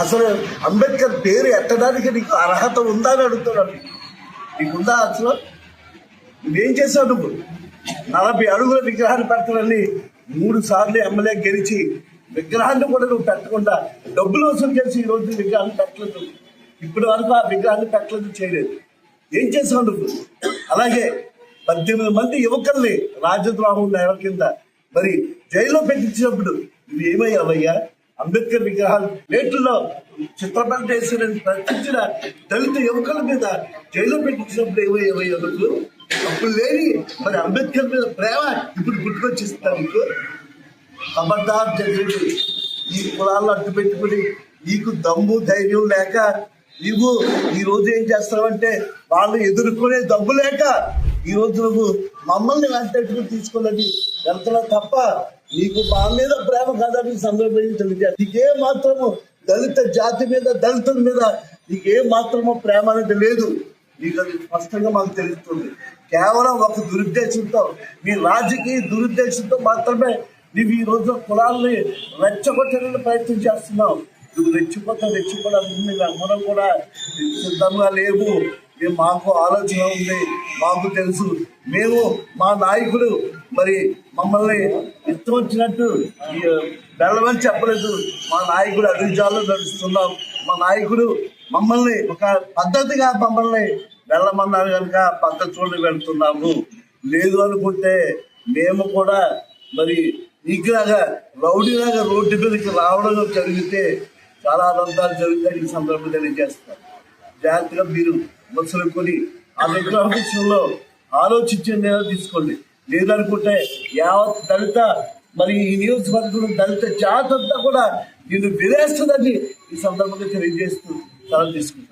అసలు అంబేద్కర్ పేరు ఎత్తడానికి నీకు అర్హత ఉందా అని అడుగుతున్నాడు నీకుందా అసలు? నువ్వేం చేసావు నువ్వు? నలభై అడుగుల విగ్రహాన్ని పెట్టాలని మూడు సార్లు ఎమ్మెల్యే గెలిచి విగ్రహాన్ని కూడా నువ్వు పెట్టకుండా డబ్బులు వసూలు చేసి ఈ రోజు విగ్రహాన్ని పెట్టలేదు ఇప్పటి వరకు ఆ విగ్రహాన్ని పెట్టలేదు చేయలేదు. ఏం చేసావు నువ్వు? అలాగే పద్దెనిమిది మంది యువకుల్ని రాజద్రోహం నేల కింద? మరి జైల్లో పెట్టించినప్పుడు నువ్వు ఏమయ్యావయ్యా అంబేద్కర్ విగ్రహాలు ప్లేట్లలో చిత్రపటం వేసిన ప్రశ్నించిన దళిత యువకుల మీద జైలు పెట్టించినప్పుడు ఏమయ్యావయ్యా యువకులు అప్పుడు లేని మరి అంబేద్కర్ మీద ప్రేమ ఇప్పుడు గుర్తుకొచ్చిస్తా మీకు. అబద్ధాలు జరిగింది ఈ కులాలను అడ్డు పెట్టుకుని నీకు దమ్ము ధైర్యం లేక నీవు ఈ రోజు ఏం చేస్తావంటే వాళ్ళు ఎదుర్కొనే దమ్ము లేక ఈ రోజు నువ్వు మమ్మల్ని వెంటట్టుకుని తీసుకున్నది వెళ్తున్నా తప్ప నీకు మా మీద ప్రేమ కాదని ఈ సందర్భంగా తెలియజేయాలి నీకే మాత్రము దళిత జాతి మీద దళితుల మీద నీకే మాత్రము ప్రేమ అనేది లేదు. నీకు అది స్పష్టంగా మాకు తెలుస్తుంది. కేవలం ఒక దురుద్దేశంతో నీ రాజకీయ దురుద్దేశంతో మాత్రమే నువ్వు ఈ రోజు కులాల్ని రెచ్చగొట్టడానికి ప్రయత్నం చేస్తున్నావు. నువ్వు రెచ్చిపోతా రెచ్చిపోవడానికి మేము అందరం కూడా సిద్ధంగా లేవు. మేము మాకు ఆలోచన ఉంది మాకు తెలుసు. మేము మా నాయకుడు మరి మమ్మల్ని ఇష్టం వచ్చినట్టు వెళ్ళమని చెప్పలేదు. మా నాయకుడు అభివృద్ధిలో నడుస్తున్నాం. మా నాయకుడు మమ్మల్ని ఒక పద్ధతిగా మమ్మల్ని వెళ్ళమన్నారు కనుక పద్ధతిలో వెళ్తున్నాము. లేదు అనుకుంటే మేము కూడా మరి నీకులాగా రౌడీలాగా రోడ్డు మీదకి రావడం జరిగితే చాలా అనంతాలు జరుగుతాయి ఈ సందర్భంగా తెలియజేస్తాను. జాగ్రత్తగా మీరు ముసలుకొని ఆ విగ్రహం విషయంలో ఆలోచించే నిర్ణయం తీసుకోండి. లేదనుకుంటే యావత్ దళిత మరి ఈ నియోజకవర్గంలో దళిత జాతంతా కూడా నిన్ను విరేస్తుందని ఈ సందర్భంగా తెలియజేస్తూ సెలవు తీసుకుంటాను